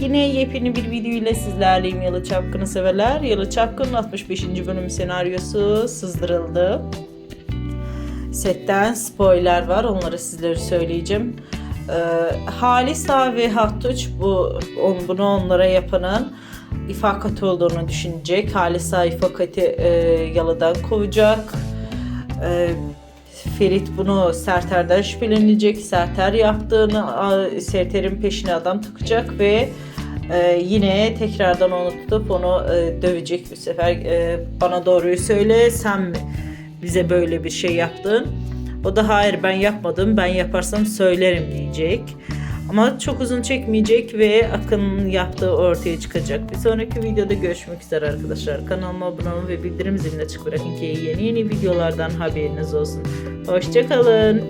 Yine yepyeni bir video ile sizlerleyim Yalı Çapkın'ı severler. Yalı Çapkın'ın 65. bölüm senaryosu sızdırıldı. Setten spoiler var onları sizlere söyleyeceğim. Ee, Halisa ve Hattuç bu on, bunu onlara yapanın ifakat olduğunu düşünecek. Halisa ifakati e, yalıdan kovacak. E, Ferit bunu Serter'den şüphelenecek. Serter yaptığını, Serter'in peşine adam takacak ve e, yine tekrardan onu tutup onu e, dövecek. Bu sefer e, bana doğruyu söyle sen mi bize böyle bir şey yaptın? O da hayır ben yapmadım ben yaparsam söylerim diyecek. Ama çok uzun çekmeyecek ve Akın'ın yaptığı ortaya çıkacak. Bir sonraki videoda görüşmek üzere arkadaşlar. Kanalıma abone olun ve bildirim zilini açık bırakın ki yeni yeni videolardan haberiniz olsun. Hoşçakalın.